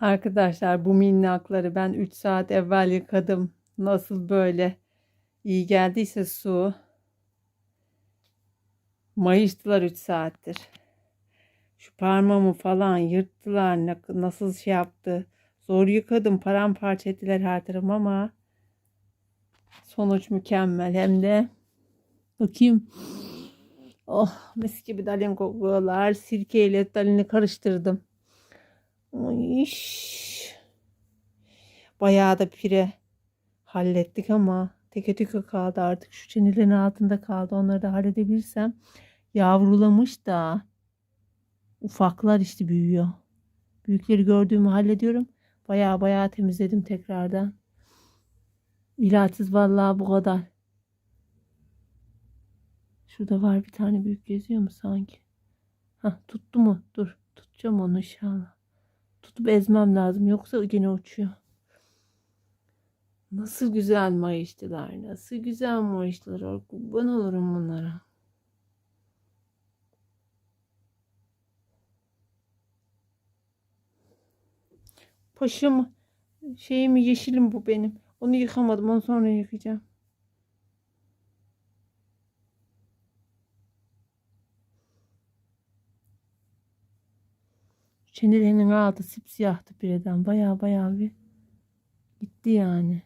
Arkadaşlar bu minnakları ben 3 saat evvel yıkadım. Nasıl böyle iyi geldiyse su. Mayıştılar 3 saattir. Şu parmağımı falan yırttılar. Nasıl şey yaptı. Zor yıkadım. Paramparça ettiler her tarafım ama sonuç mükemmel. Hem de bakayım. Oh mis gibi dalin kokuyorlar. Sirkeyle dalini karıştırdım. İş. Bayağı da pire hallettik ama teke teke kaldı artık. Şu çenelerin altında kaldı. Onları da halledebilirsem. Yavrulamış da. Ufaklar işte büyüyor. Büyükleri gördüğümü hallediyorum. Bayağı bayağı temizledim tekrardan. İlaçsız vallahi bu kadar. Şurada var bir tane büyük geziyor mu sanki? Hah tuttu mu? Dur. Tutacağım onu inşallah. Tutup ezmem lazım. Yoksa yine uçuyor. Nasıl güzel mayıştılar. Nasıl güzel mayıştılar. Kurban olurum bunlara. Paşam şeyimi yeşilim bu benim. Onu yıkamadım. Onu sonra yıkayacağım. Çenelerinin altı sipsiyahtı birden. Baya baya bir gitti yani.